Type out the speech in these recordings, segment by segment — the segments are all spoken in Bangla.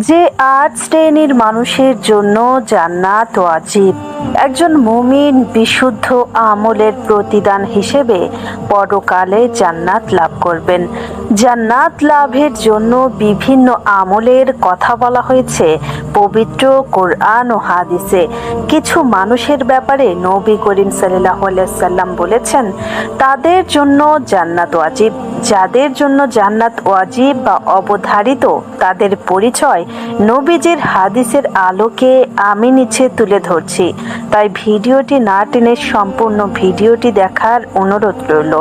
যে আর্ট শ্রেণির মানুষের জন্য জান্নাত ওয়াজিব একজন মুমিন বিশুদ্ধ আমলের প্রতিদান হিসেবে পরকালে জান্নাত লাভ করবেন। জান্নাত লাভের জন্য বিভিন্ন আমলের কথা বলা হয়েছে পবিত্র কোরআন ও হাদিসে। কিছু মানুষের ব্যাপারে নবী করিম সাল্লাহ সাল্লাম বলেছেন, তাদের জন্য জান্নাত ওয়াজিব। যাদের জন্য জান্নাত ওয়াজিব বা অবধারিত তাদের পরিচয় নবীজির হাদিসের আলোকে আমি নিচে তুলে ধরছি। তাই ভিডিওটি না টেনে সম্পূর্ণ ভিডিওটি দেখার অনুরোধ রইল।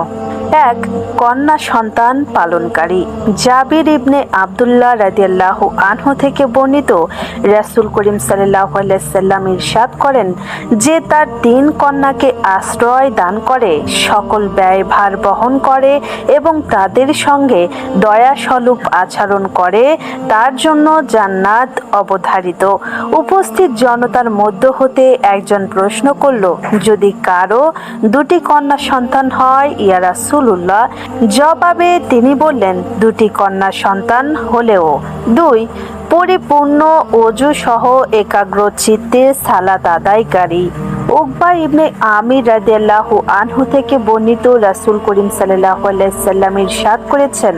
এক কন্যা সন্তান পালনকারী। জাবির ইবনে আবদুল্লাহ রাদিয়াল্লাহু আনহু থেকে বর্ণিত রাসূল করিম আলাইহি সাল্লাম ইরশাদ করেন যে তার তিন কন্যাকে আশ্রয় দান করে, সকল ব্যয় ভার বহন করে এবং তাদের সঙ্গে দয়া স্বরূপ আচরণ করে, তার জন্য জান্নাত অবধারিত। উপস্থিত জনতার মধ্য হতে একজন প্রশ্ন করল, যদি কারও দুটি কন্যা সন্তান হয়, ইয়া রাসূলুল্লাহ। জবাবে তিনি বললেন, দুটি কন্যা সন্তান হলেও দুই পরিপূর্ণ অজু সহ একাগ্র চিত্তে সালাত আদায়কারী। উকবা ইবনে আমির রাদিয়াল্লাহু আনহু থেকে বর্ণিত রাসূল করিম সাল্লাল্লাহু আলাইহি সাল্লাম ইরশাদ করেছেন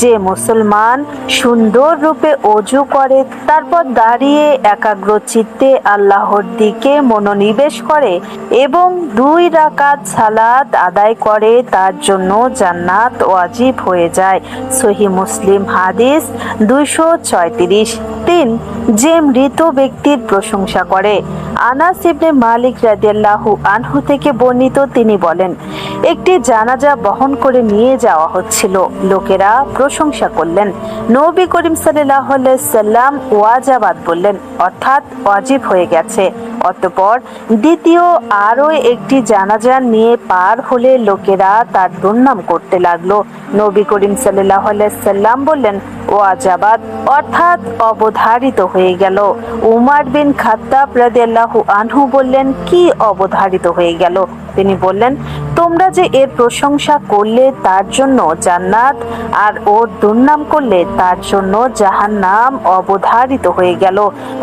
যে মুসলমান সুন্দর রূপে অজু করে, তারপর দাঁড়িয়ে একাগ্র চিত্তে আল্লাহর দিকে মনোনিবেশ করে এবং দুই রাকাত সালাত আদায় করে, তার জন্য জান্নাত ওয়াজিব হয়ে যায়। সহি মুসলিম হাদিস দুইশো ছয়ত্রিশ। তিন যে মৃত ব্যক্তির প্রশংসা করে। আনাস ইবনে মালিক রাদিয়াল্লাহু আনহু থেকে বর্ণিত তিনি বলেন, একটি জানাজা বহন করে নিয়ে যাওয়া হচ্ছিল। লোকেরা প্রশংসা করলেন। নবী করিম সাল্লাহ সাল্লাম ওয়াজাবাদ বললেন, অর্থাৎ ওয়াজিব হয়ে গেছে। অতঃপর দ্বিতীয় আরও একটি জানাজা নিয়ে পার হলে লোকেরা তার দুর্নাম করতে লাগল। নবী করিম সাল্লাহ সাল্লাম বললেন, ও আজাবাদ, অর্থাৎ অবধারিত হয়ে গেল। উমার বিন খাত্তাব রাদিয়াল্লাহু আনহু বললেন, কি অবধারিত হয়ে গেল? তিনি বললেন তোমরা যে এর প্রশংসা করলে তার জন্য জান্নাত, আর ওর দুর্নাম করলে তার জন্য জাহান নাম অবধারিত হয়ে গেল।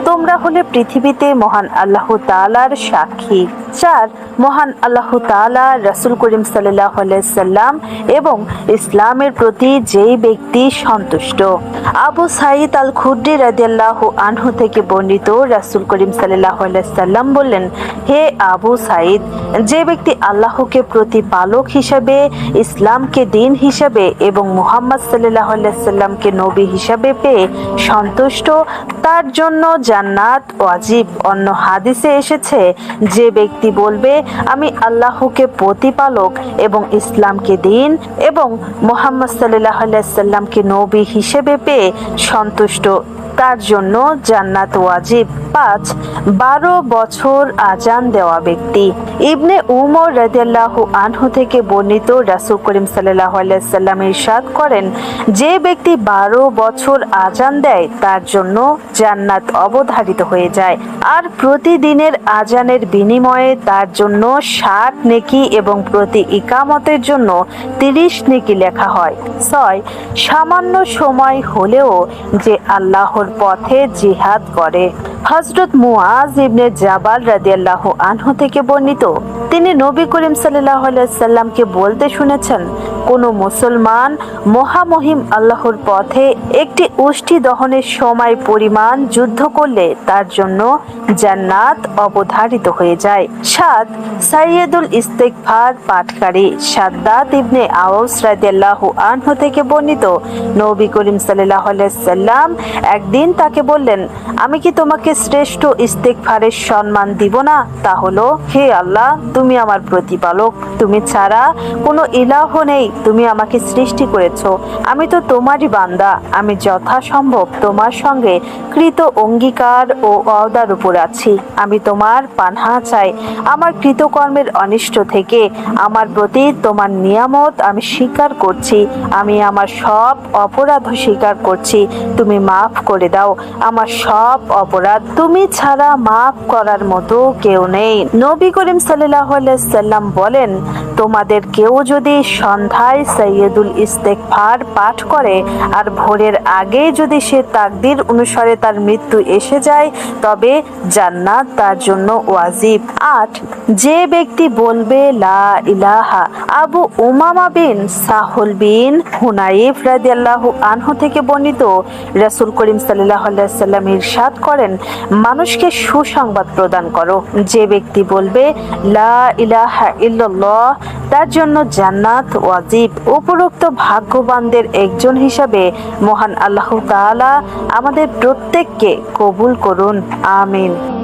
তোমরা হলে পৃথিবীতে মহান আল্লাহ তালার সাক্ষী। চার মহান আল্লাহ তাআলা রাসূল করিম সাল্লাহ সাল্লাম এবং ইসলামের প্রতি যেই ব্যক্তি সন্তুষ্ট। আবু সাইদ আল খুদ্রি রাদিয়াল্লাহু আনহু থেকে বর্ণিত রাসূল করিম সাল্লাহ সাল্লাম বললেন, হে আবু সাইদ যে ব্যক্তি আল্লাহকে প্রতিপালক হিসাবে, ইসলামকে দিন হিসাবে এবং মুহাম্মদ সাল্লাহ সাল্লামকে নবী হিসাবে পেয়ে সন্তুষ্ট, তার জন্য জান্নাত ওয়াজিব। অন্য হাদিসে এসেছে, যে ব্যক্তি বলবে, আমি আল্লাহকে প্রতিপালক এবং ইসলামকে দিন এবং মোহাম্মদ সাল্লাহ সাল্লামকে নবী হিসেবে পেয়ে সন্তুষ্ট। তার জন্য জান্নাত ওয়াজিব। পাঁচ, বারো বছর আজান দেওয়া ব্যক্তি। ইবনে উমর রাদিয়াল্লাহু আনহু থেকে বর্ণিত রাসূল করিম সাল্লাল্লাহু আলাইহি সাল্লাম ইরশাদ করেন, যে ব্যক্তি বারো বছর আজান দেয়, তার জন্য জান্নাত অবধারিত হয়ে যায়। আর প্রতিদিনের আজানের বিনিময়ে তার জন্য ষাট নেকি এবং প্রতি ইকামতের জন্য তিরিশ নেকি লেখা হয়। ছয়, সামান্য সময় হলেও যে আল্লাহর পথে জিহাদ করে। হজরত মুআজ ইবনে জাবাল রাদিয়াল্লাহু আনহু থেকে বর্ণিত। তিনি নবী করিম আলাইহি সাল্লামকে বলতে শুনেছেন, কোন মুসলমান মহামহিম আল্লাহর পথে একটি উষ্টি দহনের সময় পরিমাণ যুদ্ধ করলে তার জন্য জান্নাত অবধারিত হয়ে যায়। সাত সাইয়েদুল ইস্তেকফার পাঠকারী সাদ্দাত ইবনে আউস রাদিয়াল্লাহু আনহু থেকে বর্ণিত, নবী করিম আলাইহি সাল্লাম একদিন তাকে বললেন, আমি কি তোমাকে শ্রেষ্ঠ ইস্তেকফারের সম্মান দিব না। তা হলো, হে আল্লাহ, তুমি আমার প্রতিপালক। তুমি ছাড়া কোনো ইলাহ নেই। তুমি আমাকে সৃষ্টি করেছ। আমি তো তোমারই বান্দা। আমি যথাসম্ভব তোমার সঙ্গে কৃত অঙ্গীকার ও অদার উপর আছি। আমি তোমার পানহা চাই। আমার কৃতকর্মের অনিষ্ট থেকে আমার প্রতি তোমার নিয়ামত আমি স্বীকার করছি। আমি আমার সব অপরাধ স্বীকার করছি। তুমি মাফ করে দাও। আমার সব অপরাধ তুমি ছাড়া মাফ করার মতো কেউ নেই। নবী করিম সাল্লাহ সাল্লাম বলেন তোমাদের কেউ যদি সন্ধ্যায় সৈয়দুল ইস্তেকফার পাঠ করে আর ভোরের আগে যদি সে তাকদির অনুসারে তার মৃত্যু এসে যায়, তবে জান্নাত তার জন্য ওয়াজিব। আট, যে ব্যক্তি বলবে, লা ইলাহা আবু উমামা বিন সাহুল বিন হুনাইফ রাদিয়াল্লাহু আনহু থেকে বর্ণিত, রাসূল করিম আলাইহি সাল্লাম ইরশাদ করেন, মানুষকে সুসংবাদ প্রদান করো। যে ব্যক্তি বলবে, লা ইলাহা ইল্লাল্লাহ তার জন্য জান্নাত, ওয়াজিব, উপরোক্ত ভাগ্যবানদের একজন হিসাবে মহান আল্লাহ তালা আমাদের প্রত্যেককে কবুল করুন। আমিন।